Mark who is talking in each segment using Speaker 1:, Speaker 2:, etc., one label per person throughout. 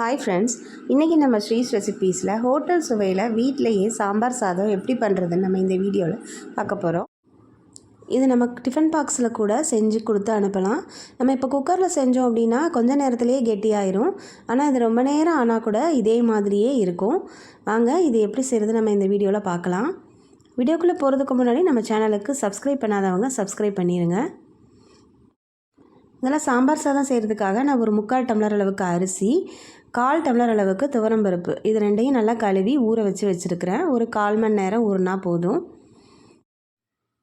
Speaker 1: Hi friends இன்றைக்கி நம்ம ஸ்ரீஸ் ரெசிபீஸில் hotel சுவையில் வீட்டிலையே சாம்பார் சாதம் எப்படி பண்ணுறதுன்னு நம்ம இந்த வீடியோவில் பார்க்க போகிறோம் இது நம்ம டிஃபன் பாக்ஸில் கூட செஞ்சு கொடுத்து அனுப்பலாம். நம்ம இப்போ குக்கரில் செஞ்சோம் அப்படின்னா கொஞ்ச நேரத்துலேயே கெட்டியாயிரும் ஆனால் இது ரொம்ப நேரம் ஆனால் கூட இதே மாதிரியே இருக்கும். வாங்க இது எப்படி செய்கிறது நம்ம இந்த வீடியோவில் பார்க்கலாம். வீடியோக்குள்ளே போகிறதுக்கு முன்னாடி நம்ம சேனலுக்கு சப்ஸ்கிரைப் பண்ணாதவங்க சப்ஸ்கிரைப் பண்ணிடுங்க இதெல்லாம் சாம்பார் சாதம் செய்கிறதுக்காக நான் ஒரு முக்கால் டம்ளர் அளவுக்கு அரிசி கால் டம்ளர் அளவுக்கு துவரம்பருப்பு இது ரெண்டையும் நல்லா கழுவி ஊற வச்சு வச்சுருக்கிறேன். ஒரு கால் மணி நேரம் ஊறினா போதும்.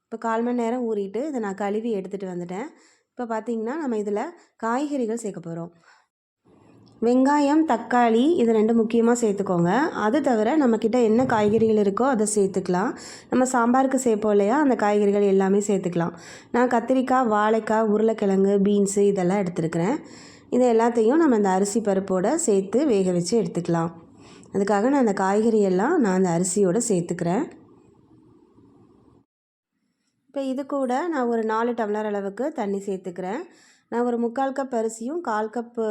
Speaker 1: இப்போ கால் மணி நேரம் ஊறிட்டு இதை நான் கழுவி எடுத்துகிட்டு வந்துட்டேன். இப்போ பார்த்திங்கன்னா நம்ம இதில் காய்கறிகள் சேர்க்க போகிறோம் வெங்காயம் தக்காளி இது ரெண்டு முக்கியமாக சேர்த்துக்கோங்க. அது தவிர நம்மக்கிட்ட என்ன காய்கறிகள் இருக்கோ அதை சேர்த்துக்கலாம். நம்ம சாம்பாருக்கு சேர்ப்போம் இல்லையா? அந்த காய்கறிகள் எல்லாமே சேர்த்துக்கலாம். நான் கத்திரிக்காய் வாழைக்காய் உருளைக்கிழங்கு பீன்ஸு இதெல்லாம் எடுத்துருக்கிறேன். இது எல்லாத்தையும் நம்ம அந்த அரிசி பருப்போடு சேர்த்து வேக வச்சு எடுத்துக்கலாம். அதுக்காக நான் அந்த காய்கறி எல்லாம் நான் அந்த அரிசியோடு சேர்த்துக்கிறேன். இப்போ இது கூட நான் ஒரு நாலு டம்ளர் அளவுக்கு தண்ணி சேர்த்துக்கிறேன். நான் ஒரு முக்கால் கப் அரிசியும் கால் கப்பு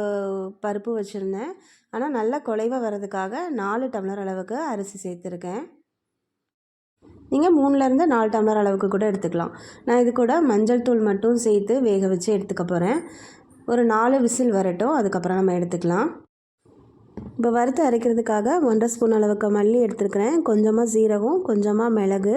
Speaker 1: பருப்பு வச்சுருந்தேன். ஆனால் நல்லா குலைவாக வர்றதுக்காக நாலு டம்ளர் அளவுக்கு அரிசி சேர்த்துருக்கேன். நீங்கள் மூணுலேருந்து நாலு டம்ளர் அளவுக்கு கூட எடுத்துக்கலாம். நான் இது கூட மஞ்சள் தூள் மட்டும் சேர்த்து வேக வச்சு எடுத்துக்க போகிறேன் ஒரு நாலு விசில் வரட்டும். அதுக்கப்புறம் நம்ம எடுத்துக்கலாம். இப்போ வறுத்து அரைக்கிறதுக்காக ஒன்றரை ஸ்பூன் அளவுக்கு மல்லி எடுத்துருக்கிறேன். கொஞ்சமாக சீரகம் கொஞ்சமாக மிளகு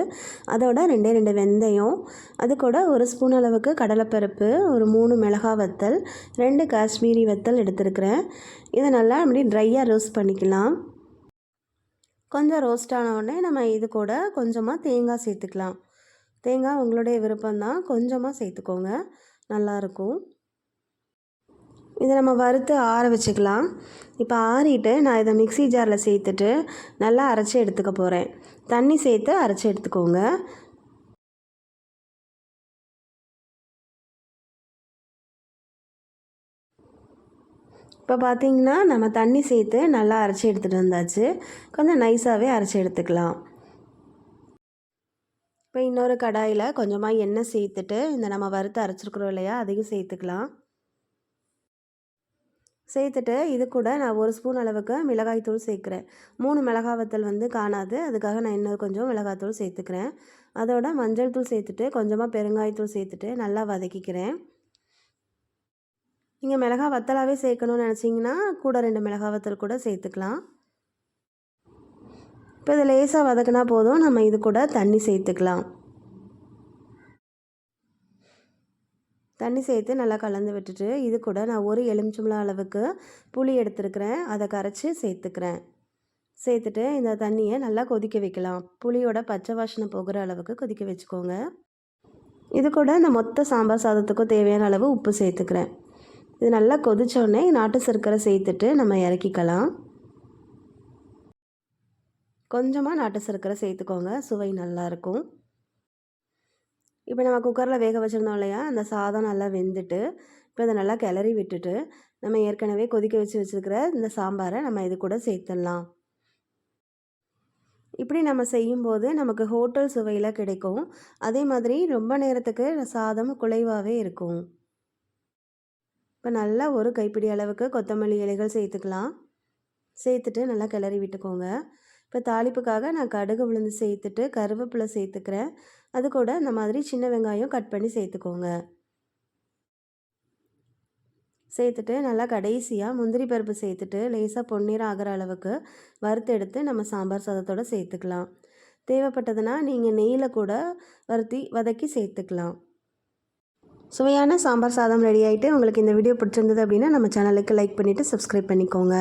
Speaker 1: அதோட ரெண்டே ரெண்டு வெந்தயம் அது கூட ஒரு ஸ்பூன் அளவுக்கு கடலைப்பருப்பு ஒரு மூணு மிளகா வத்தல் ரெண்டு காஷ்மீரி வத்தல் எடுத்துருக்கிறேன். இதை நல்லா அப்படி ட்ரையாக ரோஸ்ட் பண்ணிக்கலாம். கொஞ்சம் ரோஸ்ட் ஆன உடனே நம்ம இது கூட கொஞ்சமாக தேங்காய் சேர்த்துக்கலாம். தேங்காய் உங்களுடைய விருப்பம்தான். கொஞ்சமாக சேர்த்துக்கோங்க. நல்லாயிருக்கும் இதை நம்ம வறுத்து ஆற வச்சுக்கலாம். இப்போ ஆறிட்டு நான் இதை மிக்சி ஜாரில் சேர்த்துட்டு நல்லா அரைச்சி எடுத்துக்க போகிறேன். தண்ணி சேர்த்து அரைச்சி எடுத்துக்கோங்க. இப்போ பார்த்திங்கன்னா நம்ம தண்ணி சேர்த்து நல்லா அரைச்சி எடுத்துகிட்டு வந்தாச்சு. கொஞ்சம் நைஸாகவே அரைச்சி எடுத்துக்கலாம். இப்போ இன்னொரு கடாயில் கொஞ்சமாக எண்ணெய் சேர்த்துட்டு இந்த நம்ம வறுத்து அரைச்சிருக்குறோம் இல்லையா அதையும் சேர்த்துக்கலாம். சேர்த்துட்டு இது கூட நான் ஒரு ஸ்பூன் அளவுக்கு மிளகாய்த்தூள் சேர்க்குறேன். மூணு மிளகாய் வத்தல் வந்து காணாது. அதுக்காக நான் இன்னும் கொஞ்சம் மிளகாய்த்தூள் சேர்த்துக்கிறேன். அதோட மஞ்சள் தூள் சேர்த்துட்டு கொஞ்சமாக பெருங்காயத்தூள் சேர்த்துட்டு நல்லா வதக்கிக்கிறேன். நீங்கள் மிளகா வத்தலாகவே சேர்க்கணும்னு நினச்சிங்கன்னா கூட ரெண்டு மிளகா வத்தல் கூட சேர்த்துக்கலாம். இப்போ இதை லேசாக வதக்கினா போதும். நம்ம இது கூட தண்ணி சேர்த்துக்கலாம். தண்ணி சேர்த்து நல்லா கலந்து விட்டுட்டு இது கூட நான் ஒரு எலுமிச்சம்பழம் அளவுக்கு புளி எடுத்துருக்கிறேன். அதை கரைச்சி சேர்த்துக்கிறேன். சேர்த்துட்டு இந்த தண்ணியை நல்லா கொதிக்க வைக்கலாம். புளியோட பச்சை வாசனை போகிற அளவுக்கு கொதிக்க வச்சுக்கோங்க. இது கூட இந்த மொத்த சாம்பார் சாதத்துக்கும் தேவையான அளவு உப்பு சேர்த்துக்கிறேன். இது நல்லா கொதித்தோடனே நாட்டு சர்க்கரை சேர்த்துட்டு நம்ம இறக்கிக்கலாம். கொஞ்சமாக நாட்டு சர்க்கரை சேர்த்துக்கோங்க. சுவை நல்லாயிருக்கும் இப்போ நம்ம குக்கரில் வேக வச்சுருந்தோம் இல்லையா? அந்த சாதம் நல்லா வெந்துட்டு இப்போ அதை நல்லா கிளறி விட்டுட்டு நம்ம ஏற்கனவே கொதிக்க வச்சு வச்சுருக்கிற இந்த சாம்பாரை நம்ம இது கூட சேர்த்துடலாம். இப்படி நம்ம செய்யும்போது நமக்கு ஹோட்டல் சுவையில் கிடைக்கும். அதே மாதிரி ரொம்ப நேரத்துக்கு சாதம் குலைவாகவே இருக்கும். இப்போ நல்லா ஒரு கைப்பிடி அளவுக்கு கொத்தமல்லி இலைகள் சேர்த்துக்கலாம். சேர்த்துட்டு நல்லா கிளறி விட்டுக்கோங்க. இப்போ தாளிப்புக்காக நான் கடுகு உளுந்து சேர்த்துட்டு கருவேப்பிலை சேர்த்துக்கிறேன். அது கூட இந்த மாதிரி சின்ன வெங்காயம் கட் பண்ணி சேர்த்துக்கோங்க. சேர்த்துட்டு நல்லா கடைசியாக முந்திரி பருப்பு சேர்த்துட்டு லேசாக பொன்னீர் ஆகிற அளவுக்கு வறுத்து எடுத்து நம்ம சாம்பார் சாதத்தோடு சேர்த்துக்கலாம். தேவைப்பட்டதுன்னா நீங்கள் நெய்யில் கூட வறுத்தி வதக்கி சேர்த்துக்கலாம். சுவையான சாம்பார் சாதம் ரெடி ஆகிட்டு உங்களுக்கு இந்த வீடியோ பிடிச்சிருந்தது அப்படின்னா நம்ம சேனலுக்கு லைக் பண்ணிவிட்டு சப்ஸ்கிரைப் பண்ணிக்கோங்க.